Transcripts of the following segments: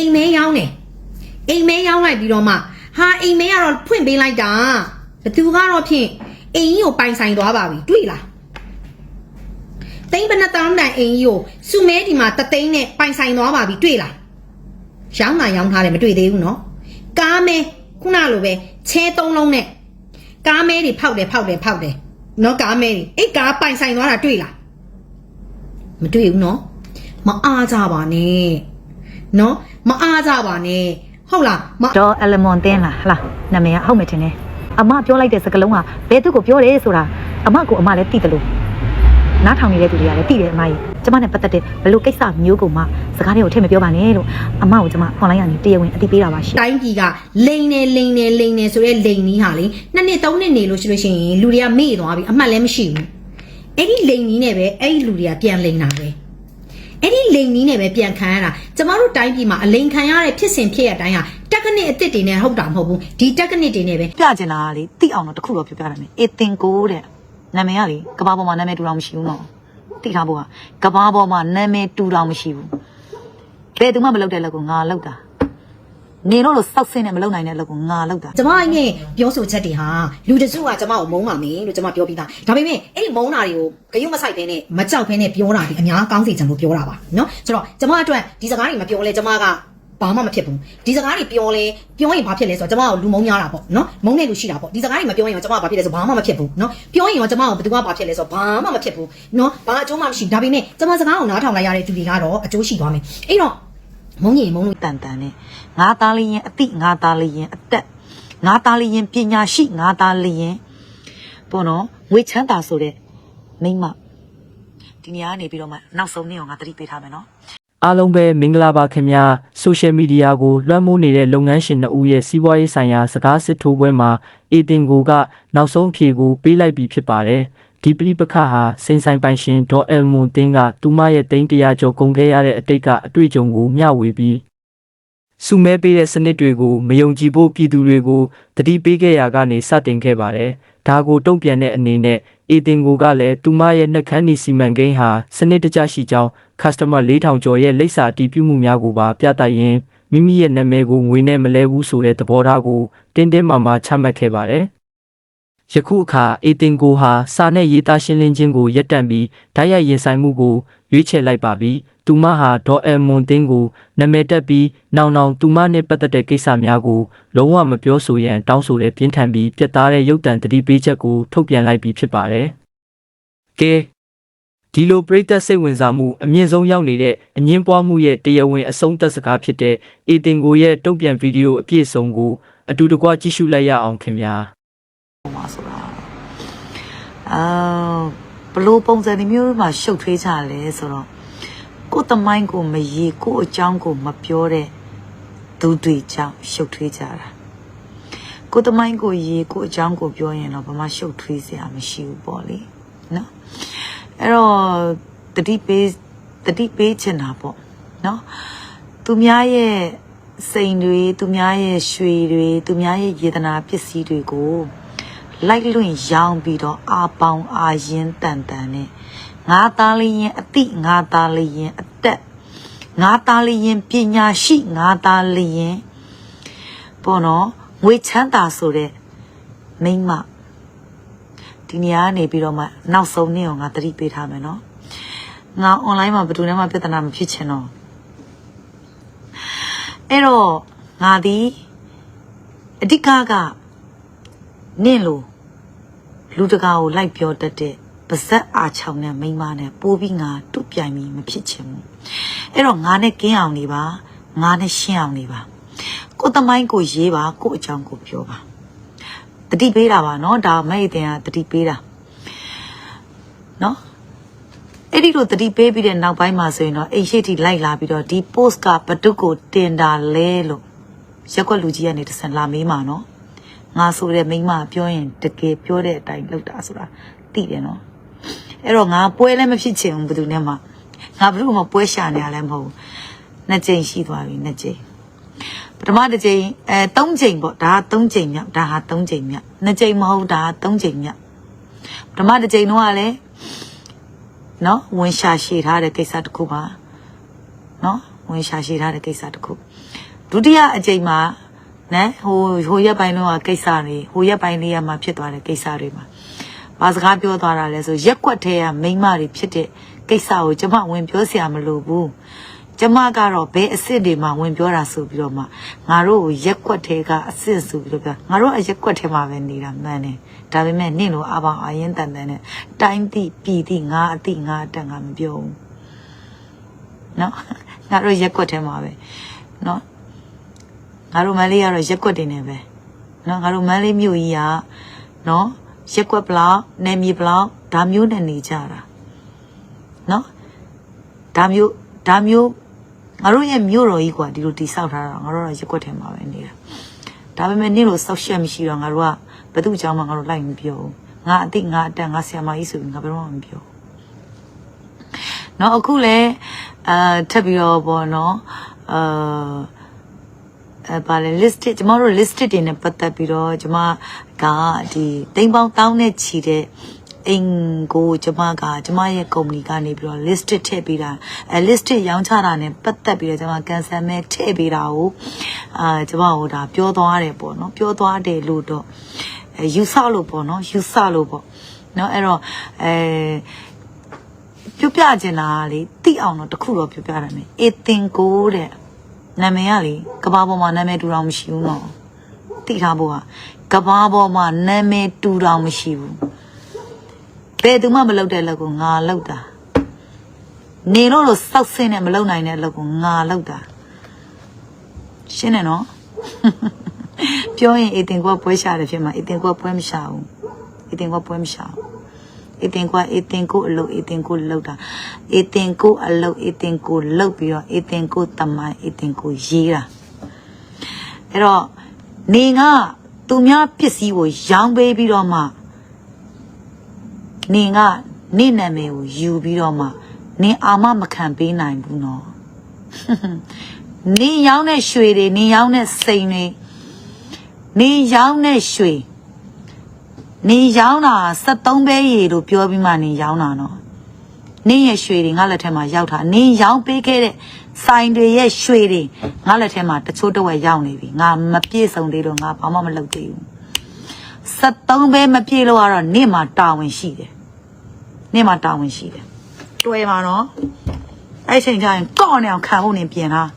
အိမ်မဲရောင်းတယ်အိမ်မဲရောင်းလိုက်ပြီးတော့မှဟာအိမ်မဲကတော့ဖွင့်ပေးလိုက်တာဘသူကတော့ဖြင့်အိမ်ကြီးကိုပိုင်ဆိုင်သွားပါပြီတွေ့လားသိန်းဘယ်နှတောင်းတန်အိမ်ကြီးကိုစုမဲဒီမှာတသိန်းနဲ့ပိုင်ဆိုင်သွားပါပြီတွေ့လားရောင်းတာရောင်းထားတယ်မတွေ့သေးဘူးနော်ကားမဲခုနလိုပဲချဲသုံးလုံးနဲ့ကားမဲတွေဖောက်တယ်ဖောက်တယ်ဖောက်တယ်နော်ကားမဲတွေအဲ့ကားပိုင်ဆိုင်သွားတာတွေ့လားမတွေ့ဘူးနော်မအားကြပါနဲ့ နော်မအားကြပါနဲ့ဟုတ်လားမဒေါ်အလမွန်တင်းလားဟလားနာမည်ကဟုတ်မယ်ထင်တယ်အမပြောလိုက်တဲ့စကားလုံးကဘယ်သူကိုပြောတယ်ဆိုတာအမကိုအမလည်းသိတယ်လို့နားထောင်နေတဲ့သူတွေကလည်းသိတယ်အမကြီးကျမနဲ့ပတ်သက်တဲ့ဘယ်လိုကိစ္စမျိုးကိုမှစကားတွေကိုထည့်မပြောပါနဲ့လို့အမကိုကျမအွန်လိုင်းကနေတရားဝင်အသိပေးတာပါရှင်တိုင်းပြည်ကလိန်နေလိန်နေလိန်နေဆိုရဲလိန်နီးဟာလေနှစ်နှစ်သုံးနှစ်နေလို့ရှိလို့ရှိရင်လူတွေကမေ့သွားပြီအမှတ်လည်းမရှိဘူးအဲ့ဒီလိန်နီးနဲ့ပဲအဲ့ဒီလူတွေကပြန်လိန်တာပဲ အဲ့ဒီလိန်နီးနဲ့ပဲပြန်ခံရတာကျမတို့တိုင်းပြည်မှာအလိန်ခံရတဲ့ဖြစ်စဉ်ဖြစ်ရတိုင်းဟာတက်ကနစ်အစ်စ်တွေနဲ့ဟုတ်တာမဟုတ်ဘူးဒီတက်ကနစ်တွေနဲ့ပဲပြချင်တာကလေသိအောင်တော့တစ်ခုတော့ပြောပြရမယ်အေတင်ကိုတဲ့နာမည်ကလေကဘာပေါ်မှာနာမည်တူတော်မရှိဘူးနော်သိထားဖို့ကကဘာပေါ်မှာနာမည်တူတော်မရှိဘူးဘယ်သူမှမလုပ်တဲ့လက်ကိုငါလုပ်တာ ငယ်တော့လို့စောက်ဆင်းနဲ့မလုပ်နိုင်တဲ့အလုပ်ကိုငါလုပ်တာကျမအိမ်နဲ့ပြောဆိုချက်တွေဟာလူတစုကကျမကိုမုန်းပါမယ်လို့ကျမပြောပြီးသားဒါပေမဲ့အဲ့ဒီမုန်းတာတွေကိုဂရုမစိုက်ဘဲနဲ့မကြောက်ဘဲနဲ့ပြောတာဒီအများကောင်းစေချင်လို့ပြောတာပါနော်ဆိုတော့ကျမအတွက်ဒီစကားတွေမပြောလဲကျမကဘာမှမဖြစ်ဘူးဒီစကားတွေပြောလဲပြောရင်ဘာဖြစ်လဲဆိုတော့ကျမကလူမုံများတာပေါ့နော်မုံနေလူရှိတာပေါ့ဒီစကားတွေမပြောရင်ကျမကဘာဖြစ်လဲဆိုဘာမှမဖြစ်ဘူးနော်ပြောရင်ရောကျမကဘယ်သူကဘာဖြစ်လဲဆိုဘာမှမဖြစ်ဘူးနော်ဘာအကျိုးမှမရှိဒါပေမဲ့ကျမစကားကိုနားထောင်လိုက်ရတဲ့သူတွေကတော့အကျိုးရှိသွားမယ်အဲ့တော့ မုန်းရင်မုန်းလို့တန်တန်နဲ့ငါသားလေးရင်အတိငါသားလေးရင်အသက်ငါသားလေးရင်ပညာရှိငါသားလေးရင်ပေါ့နော်ငွေချမ်းသာဆိုတဲ့မိန်းမဒီနေရာကနေပြီးတော့မှနောက်ဆုံးနေ့အောင်ငါသတိပေးထားမယ်နော်အားလုံးပဲမင်္ဂလာပါခင်ဗျာဆိုရှယ်မီဒီယာကိုလွှမ်းမိုးနေတဲ့လုပ်ငန်းရှင်နှစ်ဦးရဲ့စီးပွားရေးဆိုင်ရာစကားစစ်ထိုးပွဲမှာအေတင်ကိုကနောက်ဆုံးအဖြေကိုပေးလိုက်ပြီးဖြစ်ပါတယ် ဒီပရိပခဟာစိန်ဆိုင်ပိုင်ရှင်ဒေါ်အယ်မွန်တင်းကသူမရဲ့တိန်းတရာကျော်ကုန်ခဲ့ရတဲ့အတိတ်ကအတွေ့အကြုံကိုမျှဝေပြီးစုမဲပေးတဲ့စနစ်တွေကိုမယုံကြည်ဖို့ပြည်သူတွေကိုတတိပေးခဲ့ရာကနေစတင်ခဲ့ပါတယ်ဒါကိုတုံ့ပြန်တဲ့အနေနဲ့အေတင်ကိုကလည်းသူမရဲ့နှက်ခမ်းနေစီမံကိန်းဟာစနစ်တကျရှိကြောင်း customer 4000ကျော်ရဲ့လိပ်စာအတည်ပြုမှုများကိုပါပြသရင်းမိမိရဲ့နာမည်ကိုငွေနဲ့မလဲဘူးဆိုတဲ့သဘောထားကိုတင်းတင်းမာမာချမှတ်ခဲ့ပါတယ်။ ယခုအခါအေတင်ကိုဟာစာနဲ့ရေးသားရှင်းလင်းခြင်းကိုရပ်တန့်ပြီးဓာတ်ရိုက်ရင်ဆိုင်မှုကိုရွေးချယ်လိုက်ပါပြီ။သူမဟာဒေါ်အယ်မွန်တင်းကိုနာမည်တက်ပြီးနောင်နောင်သူမနဲ့ပတ်သက်တဲ့ကိစ္စများကိုလုံးဝမပြောဆိုရန်တောင်းဆိုတဲ့ပြင်းထန်ပြီးပြတ်သားတဲ့ရုပ်တံတတိပေးချက်ကိုထုတ်ပြန်လိုက်ပြီးဖြစ်ပါတယ်။ကဲဒီလိုပရိသတ်စိတ်ဝင်စားမှုအမြင့်ဆုံးရောက်နေတဲ့အငင်းပွားမှုရဲ့တရားဝင်အဆုံးသတ်စကားဖြစ်တဲ့အေတင်ကိုရဲ့တုံ့ပြန်ဗီဒီယိုအပြည့်အစုံကိုအတူတကွကြည့်ရှုလိုက်ရအောင်ခင်ဗျာ ပုံပါဆိုတာအာဘလို့ပုံစံမျိုးမှာရှုပ်ထွေးကြလဲဆိုတော့ကိုယ်တမိုင်းကိုမရေကိုယ့်အကြောင်းကိုမပြောတဲ့သူတွေကြောင့်ရှုပ်ထွေးကြတာကိုယ်တမိုင်းကိုရေကိုယ့်အကြောင်းကိုပြောရင်တော့ဘာမှရှုပ်ထွေးစရာမရှိဘူးပေါ့လေနော်အဲ့တော့တတိပေးတတိပေးချင်တာပေါ့နော်သူများရဲ့စိန်တွေသူများရဲ့ရွှေတွေသူများရဲ့ယေတနာပစ္စည်းတွေကို လိုက်လွင့်ရောင်းပြီးတော့အာပေါင်အာရင်တန်တန်နဲ့ငါသားလေးရင်အတိငါသားလေးရင်အသက်ငါသားလေးရင်ပညာရှိငါသားလေးရင်ပေါ့နော်ငွေချမ်းသာဆိုတဲ့မိန်းမဒီနေရာကနေပြီးတော့မှနောက်ဆုံးနေ့အောင်ငါသတိပေးထားမယ်နော်ငါ online မှာဘယ်သူမှပြဿနာမဖြစ်ချင်တော့အဲ့တော့ငါဒီအဓိကကနင့်လို လူတကာကိုလိုက်ပြောတတ်တဲ့ပါဇက်အားချောင်းတဲ့မိန်းမနဲ့ပိုးပြီးငါတူပြိုင်ပြီးမဖြစ်ချင်ဘူးအဲ့တော့ငါနဲ့ကင်းအောင်နေပါငါနဲ့ရှင်းအောင်နေပါကိုယ်သမိုင်းကိုရေးပါကိုယ့်အကြောင်းကိုပြောပါတတိပေးတာပါเนาะဒါမဲ့အတင်ကတတိပေးတာเนาะအဲ့ဒီလိုတတိပေးပြီးတဲ့နောက်ပိုင်းမှာဆိုရင်တော့အိမ်ရှိတီလိုက်လာပြီးတော့ဒီ post ကဘတုကိုတင်တာလဲလို့ရက်ွက်လူကြီးကနေတစ်ဆန်လာမေးမှာเนาะ ငါဆိုတဲ့မိန်းမပြောရင်တကယ်ပြောတဲ့အတိုင်းလုပ်တာဆိုတာသိတယ်နော်အဲ့တော့ငါပွဲလည်းမဖြစ်ချင်ဘူးဘယ်သူနဲ့မှငါဘယ်သူမှပွဲရှာနေရလည်းမဟုတ်ဘူးနှစ်ကြိမ်ရှိသွားပြီနှစ်ကြိမ်ပထမတစ်ကြိမ်အဲသုံးကြိမ်ပေါ့ဒါကသုံးကြိမ်မြောက်ဒါဟာသုံးကြိမ်မြောက်နှစ်ကြိမ်မဟုတ်ဒါကသုံးကြိမ်မြောက်ပထမတစ်ကြိမ်တော့ကလည်းနော်ဝင်ရှာရှည်ထားတဲ့ကိစ္စတစ်ခုပါနော်ဝင်ရှာရှည်ထားတဲ့ကိစ္စတစ်ခုဒုတိယအကြိမ်မှာ နော်ဟိုဟိုရက်ပိုင်းတော့ကိစ္စတွေဟိုရက်ပိုင်းလေးရမှာဖြစ်သွားတဲ့ကိစ္စတွေမှာဘာစကားပြောသွားတာလဲဆိုရက်ကွက်ထဲကမိန်းမတွေဖြစ်တဲ့ကိစ္စကိုကျမဝင်ပြောစရာမလိုဘူးကျမကတော့ဘယ်အစ်စ်တွေမှာဝင်ပြောတာဆိုပြီးတော့မှငါတို့ကိုရက်ကွက်ထဲကအစ်စ်ဆိုပြီးတော့ပြောငါတို့အရက်ကွက်ထဲမှာပဲနေတာမှန်တယ်ဒါပေမဲ့နင့်လိုအပေါင်းအရင်တန်တန်နဲ့တိုင်းတိပြည်တိငါအတိငါအတက်ငါမပြောဘူးနော်ငါတို့ရက်ကွက်ထဲမှာပဲနော် ငါတို့မန်းလေးကတော့ရက်ကွက်တင်နေပဲနော်ငါတို့မန်းလေးမြို့ကြီးကနော်ရက်ကွက်ဘလောက်နယ်မြေဘလောက်ဒါမျိုးနဲ့နေကြတာနော်ဒါမျိုးဒါမျိုးငါတို့ရဲ့မြို့တော်ကြီးกว่าဒီလိုတိဆောက်ထားတာငါတို့တော့ရက်ကွက်ထဲမှာပဲနေတာဒါပေမဲ့နေ့လိုစောက်ရှက်မရှိတော့ငါတို့ကဘယ်သူ့အကြောင်းမှငါတို့လိုက်မပြောဘူးငါအသိငါအတန်ငါဆရာမကြီးဆိုပြီးငါဘယ်တော့မှမပြောဘူး เนาะအခုလည်းအာထပ်ပြီးတော့ပေါ့เนาะအာ အဲပါလဲ listed ကျမတို့ listed တွေနဲ့ပတ်သက်ပြီးတော့ကျမကဒီတိမ်ပေါင်းတောင်းနဲ့ချီတဲ့အိမ်ကိုကျမကကျမရဲ့ကုမ္ပဏီကနေပြီးတော့ listed ထည့်ပေးတာအဲ listed ရောင်းချတာနဲ့ပတ်သက်ပြီးတော့ကျမ cancel မဲ့ထည့်ပေးတာကိုအာကျမဟိုဒါပြောသွားတယ်ပေါ့နော်ပြောသွားတယ်လို့တော့အဲယူဆလို့ပေါ့နော်ယူဆလို့ပေါ့နော်အဲ့တော့အဲပြပြချင်တာလေတိအောင်တော့တခုတော့ပြပြရမယ်အေတင်ကိုတဲ့ နာမည်ကလေကဘာပေါ်မှာနာမည်တူတောင်မရှိဘူးနော်တိထားဖို့ကကဘာပေါ်မှာနာမည်တူတောင်မရှိဘူးဘယ်သူမှမလုပ်တဲ့အလုပ်ကိုငါလုပ်တာနေလို့လို့စောက်ဆင်းနဲ့မလုပ်နိုင်တဲ့အလုပ်ကိုငါလုပ်တာရှင်းတယ်နော်ပြောရင်အေတင်ကပွဲရှာတယ်ဖြစ်မှာအေတင်ကပွဲမရှာဘူးအေတင်ကပွဲမရှာဘူး အတင်ကွာအတင်ကိုအလုပ်အတင်ကိုလောက်တာအတင်ကိုအလုပ်အတင်ကိုလောက်ပြီးတော့အတင်ကိုတမိုင်းအတင်ကိုရေးတာအဲ့တော့နေကသူများပစ္စည်းကိုရောင်းပေးပြီးတော့မှနေကနေနာမည်ကိုယူပြီးတော့မှနေအာမမခံပေးနိုင်ဘူးနော်နေရောင်းတဲ့ရွှေတွေနေရောင်းတဲ့စိန်တွေနေရောင်းတဲ့ရွှေ နေရောင်းတာ73ပဲရေလို့ပြောပြီးမှနေရောင်းတာနော်နင်းရဲ့ရွှေတွေငါလက်ထက်မှာရောက်တာနင်းရောင်းပေးခဲ့တဲ့ဆိုင်တွေရဲ့ရွှေတွေငါလက်ထက်မှာတချို့တစ်ဝက်ရောက်နေပြီငါမပြည့်စုံသေးလို့ငါဘာမှမလုပ်သေးဘူး73ပဲမပြည့်လို့ကတော့နင့်မှာတာဝန်ရှိတယ်နင့်မှာတာဝန်ရှိတယ်တွေ့ပါနော်အဲ့ချိန်ကျရင်ကော့နေအောင်ခံဖို့နေပြင်လား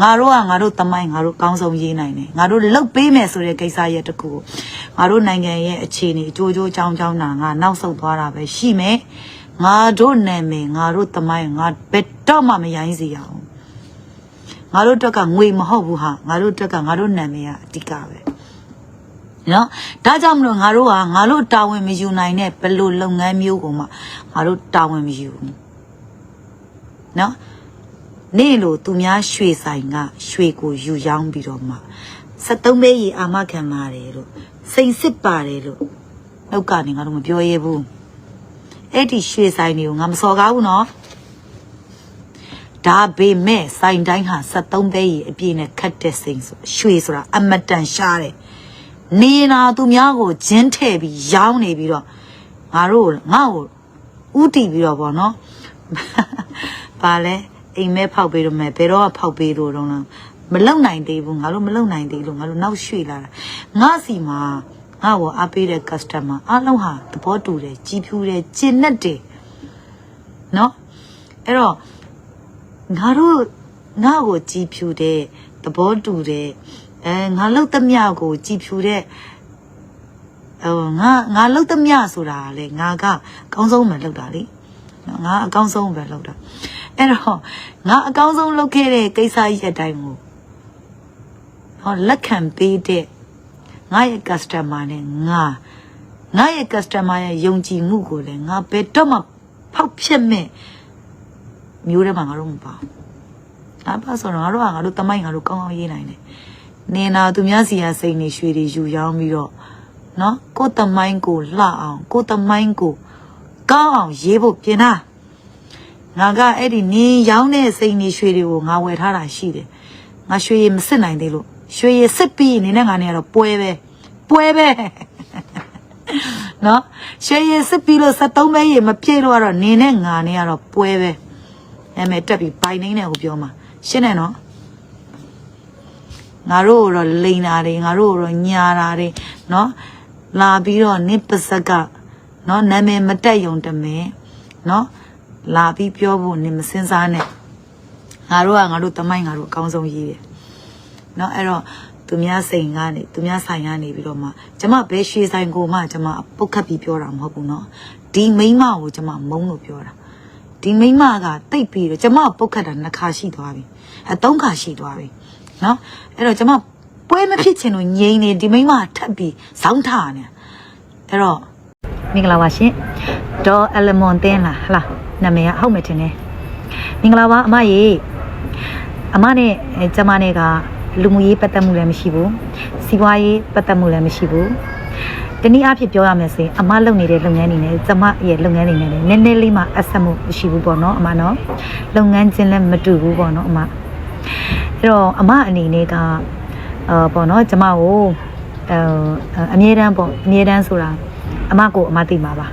ငါတို့ကငါတို့တမိုင်းငါတို့ကောင်းဆုံးရေးနိုင်တယ်ငါတို့လှုပ်ပေးမယ်ဆိုတဲ့ကိစ္စရဲ့တကူကိုငါတို့နိုင်ငံရဲ့အခြေအနေအကျိုးကျိုးချောင်းချောင်းနာငါနောက်ဆုတ်သွားတာပဲရှိမယ်ငါတို့နာမည်ငါတို့တမိုင်းငါဘယ်တော့မှမရိုင်းစေရအောင်ငါတို့တက်ကငွေမဟုတ်ဘူးဟာငါတို့တက်ကငါတို့နာမည်ကအဓိကပဲနော်ဒါကြောင့်မလို့ငါတို့ကငါတို့တာဝန်မယူနိုင်တဲ့ဘယ်လိုလုပ်ငန်းမျိုးကိုမှငါတို့တာဝန်မယူဘူးနော် နေလို့သူများရွှေဆိုင်ကရွှေကိုယူရောင်းပြီးတော့မှ73ပဲရီအာမခံပါတယ်လို့စိန်စစ်ပါတယ်လို့နှုတ်ကနေငါတို့မပြောရဘူးအဲ့ဒီရွှေဆိုင်တွေကိုငါမစော်ကားဘူးနော်ဒါပေမဲ့ဆိုင်တိုင်းဟာ73ပဲရီအပြည့်နဲ့ခတ်တဲ့စိန်ဆိုရွှေဆိုတာအမတန်ရှားတယ်နေနာသူများကိုဂျင်းထဲ့ပြီးရောင်းနေပြီးတော့ငါတို့ငါ့ကိုဥတီပြီးတော့ဗောနော်ပါလဲ အိမ်မဲဖောက်ပေးတော့မယ်ဘယ်တော့ဖောက်ပေးလို့တော့လားမလုံနိုင်သေးဘူးငါတို့မလုံနိုင်သေးလို့ငါတို့နောက်ရွှေ့လာတာငါစီမှာငါ့ကိုအားပေးတဲ့ customer အားလုံးဟာသဘောတူတယ်ကြီးဖြူတယ်ကျင့်နဲ့တယ်နော်အဲ့တော့ငါတို့ငါ့ကိုကြီးဖြူတဲ့သဘောတူတဲ့အဲငါလှုပ်သမျှကိုကြီးဖြူတဲ့ဟိုငါငါလှုပ်သမျှဆိုတာကလေငါကအကောင်းဆုံးပဲလှုပ်တာလေနော်ငါအကောင်းဆုံးပဲလှုပ်တာ အဲ့တော့ငါအကောင်းဆုံးလုပ်ခဲ့တဲ့ကိစ္စကြီးအတိုင်းကိုဟောလက်ခံပေးတဲ့ငါရဲ့ customer နဲ့ငါငါရဲ့ customer ရဲ့ယုံကြည်မှုကိုလည်းငါဘယ်တော့မှဖောက်ဖျက်မဲ့မျိုးတွေမှာငါတို့မပါဘူး။အဲ့ပါဆိုတော့ငါတို့ကငါတို့တမိုင်းငါတို့ကောင်းကောင်းရေးနိုင်တယ်။နေနာသူများစီရစိတ်နေရွှေတွေယူရောင်းပြီးတော့နော်ကိုယ်တမိုင်းကိုလှအောင်ကိုယ်တမိုင်းကိုကောင်းအောင်ရေးဖို့ပြင်တာ ငါကအဲ့ဒီနင်းရောင်းတဲ့စိတ်နေရွှေတွေကိုငါဝယ်ထားတာရှိတယ်ငါရွှေရည်မစစ်နိုင်သေးလို့ရွှေရည်စစ်ပြီးနေနဲ့ငါနေကတော့ပွဲပဲပွဲပဲနော်ရွှေရည်စစ်ပြီးလို့73ပဲရည်မပြည့်လို့ကတော့နေနဲ့ငါနေကတော့ပွဲပဲနာမည်တက်ပြီးဘိုင်နေနဲ့ဟိုပြောမှာရှင်းတယ်နော်ငါတို့တော့လိန်တာတွေငါတို့တော့ညာတာတွေနော်လာပြီးတော့နစ်ပစက်ကနော်နာမည်မတက်ယုံတမဲနော် လာပြီးပြောဖို့နင်မစင်စားနဲ့ငါတို့ကငါတို့တမိုင်းငါတို့အကောင်းဆုံးရေးတယ်နော်အဲ့တော့သူများစိန်ကနေသူများဆိုင်ကနေပြီးတော့မှကျမဘယ်ရွှေဆိုင်ကိုမှကျမပုတ်ခတ်ပြီးပြောတာမဟုတ်ဘူးနော်ဒီမိန်းမကိုကျမမုန်းလို့ပြောတာ ဒီမိန်းမကတိတ်ပြီးတော့ကျမပုတ်ခတ်တာနှစ်ခါရှိသွားပြီအဲသုံးခါရှိသွားပြီเนาะအဲ့တော့ကျမပွဲမဖြစ်ချင်လို့ငြိမ်နေဒီမိန်းမကထပ်ပြီးဇောင်းထားနေအဲ့တော့မင်္ဂလာပါရှင်ဒေါ်အလမွန်တင်းလားဟလား နာမည်ကဟုတ်မယ်ထင်တယ်မင်္ဂလာပါအမရေအမနဲ့အဲကျမနဲ့ကလူမှုရေးပတ်သက်မှုလည်းမရှိဘူးစီးပွားရေးပတ်သက်မှုလည်းမရှိဘူးတနည်းအားဖြင့်ပြောရမယ်ဆိုရင်အမလုပ်နေတဲ့လုပ်ငန်းတွေနဲ့ကျမရဲ့လုပ်ငန်းတွေနဲ့လည်းနည်းနည်းလေးမှအဆက်မှုမရှိဘူးပေါ့နော်အမနော်လုပ်ငန်းချင်းလည်းမတူဘူးပေါ့နော်အမအဲ့တော့အမအနေနဲ့ကအာပေါ့နော်ကျမကိုအဲအမြဲတမ်းပေါ့အမြဲတမ်းဆိုတာအမကိုအမသိမှာပါ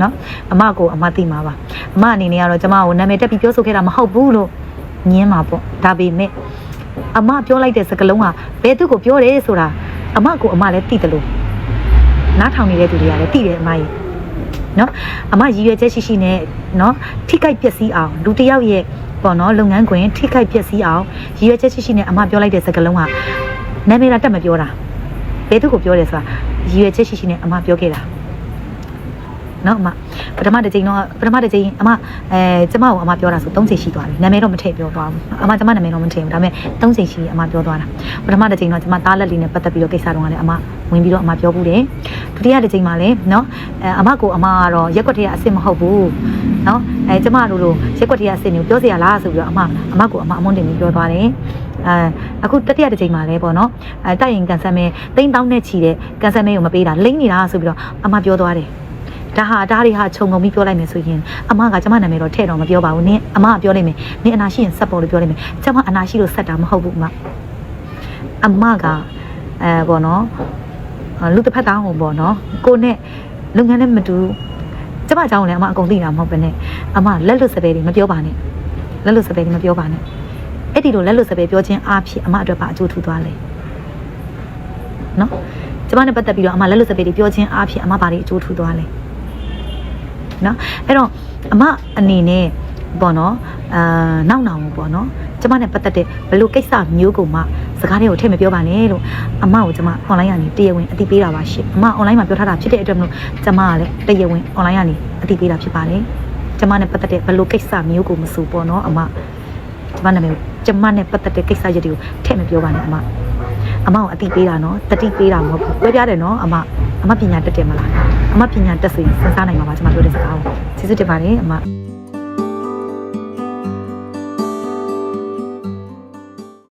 နော်အမကိုအမသိမှာပါအမအနေနဲ့ကတော့ကျမကိုနာမည်တက်ပြီးပြောဆိုခဲ့တာမဟုတ်ဘူးလို့ညင်းမှာပေါ့ဒါပေမဲ့အမပြောလိုက်တဲ့စကားလုံးကဘယ်သူကိုပြောတယ်ဆိုတာအမကိုအမလည်းသိတယ်လို့နားထောင်နေတဲ့သူတွေကလည်းသိတယ်အမကြီးနော်အမရည်ရွယ်ချက်ရှိရှိနဲ့နော်ထိခိုက်ပျက်စီးအောင်လူတစ်ယောက်ရဲ့ပေါ့နော်လုပ်ငန်းခွင်ထိခိုက်ပျက်စီးအောင်ရည်ရွယ်ချက်ရှိရှိနဲ့အမပြောလိုက်တဲ့စကားလုံးကနာမည်လာတက်မပြောတာဘယ်သူကိုပြောတယ်ဆိုတာရည်ရွယ်ချက်ရှိရှိနဲ့အမပြောခဲ့တာ နော်အမပထမတစ်ချိန်တော့ပထမတစ်ချိန်အမအဲကျမကိုအမပြောတာဆို၃ချိန်ရှိသွားပြီနာမည်တော့မထည့်ပြောသွားဘူးအမကျမနာမည်တော့မထည့်ဘူးဒါပေမဲ့၃ချိန်ရှိအမပြောသွားတာပထမတစ်ချိန်တော့ကျမသားလက်လေးနဲ့ပတ်သက်ပြီးတော့ကိစ္စတော့လည်းအမဝင်ပြီးတော့အမပြောဘူးတယ်ဒုတိယတစ်ချိန်မှာလည်းနော်အဲအမကိုအမကတော့ရက်ွက်ထဲကအစ်စ်မဟုတ်ဘူးနော်အဲကျမတို့လိုရက်ွက်ထဲကအစ်စ်မျိုးပြောစရာလားဆိုပြီးတော့အမအမကိုအမအမွန်းတင်ပြီးပြောသွားတယ်အဲအခုတတိယတစ်ချိန်မှာလည်းပေါ့နော်အဲတိုက်ရင်ကန်ဆယ်မဲတိန်းတောင်းနဲ့ချီတဲ့ကန်ဆယ်မဲကိုမပေးတာလိမ့်နေတာဆိုပြီးတော့အမပြောသွားတယ် ဒါဟာဒါတွေဟာခြုံငုံပြီးပြောလိုက်မယ်ဆိုရင်အမကကျမနာမည်တော့ထဲ့တော့မပြောပါဘူးနင်အမကပြောလိုက်မယ်နင်အနာရှိရင်ဆက်ပေါ်လို့ပြောလိုက်မယ်ကျမအနာရှိလို့ဆက်တာမဟုတ်ဘူးအမအမကအဲပေါ့နော်လူတစ်ဖက်သားဟိုပေါ့နော်ကိုနဲ့လုပ်ငန်းနဲ့မတူကျမအကြောင်းလည်းအမအကုန်သိတာမဟုတ်ပဲနဲ့အမလက်လွတ်စပယ်တွေမပြောပါနဲ့လက်လွတ်စပယ်တွေမပြောပါနဲ့အဲ့ဒီလိုလက်လွတ်စပယ်ပြောခြင်းအားဖြင့်အမအတွက်ပါအကျိုးထူသွားလဲနော်ကျမနဲ့ပတ်သက်ပြီးတော့အမလက်လွတ်စပယ်တွေပြောခြင်းအားဖြင့်အမဘာတွေအကျိုးထူသွားလဲ နော်အဲ့တော့အမအနေနဲ့ပေါ့နော်အာနောက်နောင်ပေါ့နော်ကျမနဲ့ပတ်သက်တဲ့ဘယ်လိုကိစ္စမျိုးကိုမှစကားတွေကိုထည့်မပြောပါနဲ့လို့အမကိုကျမ online ကနေတရားဝင်အတိပေးတာပါရှင့်အမ online မှာပြောထားတာဖြစ်တဲ့အတွက်မလို့ကျမကလည်းတရားဝင် online ကနေအတိပေးတာဖြစ်ပါတယ်ကျမနဲ့ပတ်သက်တဲ့ဘယ်လိုကိစ္စမျိုးကိုမဆိုပေါ့နော်အမကျမနာမည်ကိုကျမနဲ့ပတ်သက်တဲ့ကိစ္စရပ်တွေကိုထည့်မပြောပါနဲ့အမ အမကိုအတိပေးတာနော်တတိပေးတာမဟုတ်ဘူးပြောပြတယ်နော်အမအမပညာတက်တယ်မလားအမပညာတက်ဆိုရင်စဉ်းစားနိုင်မှာပါကျမပြောတဲ့စကားကိုကျေးဇူးတင်ပါတယ်အမ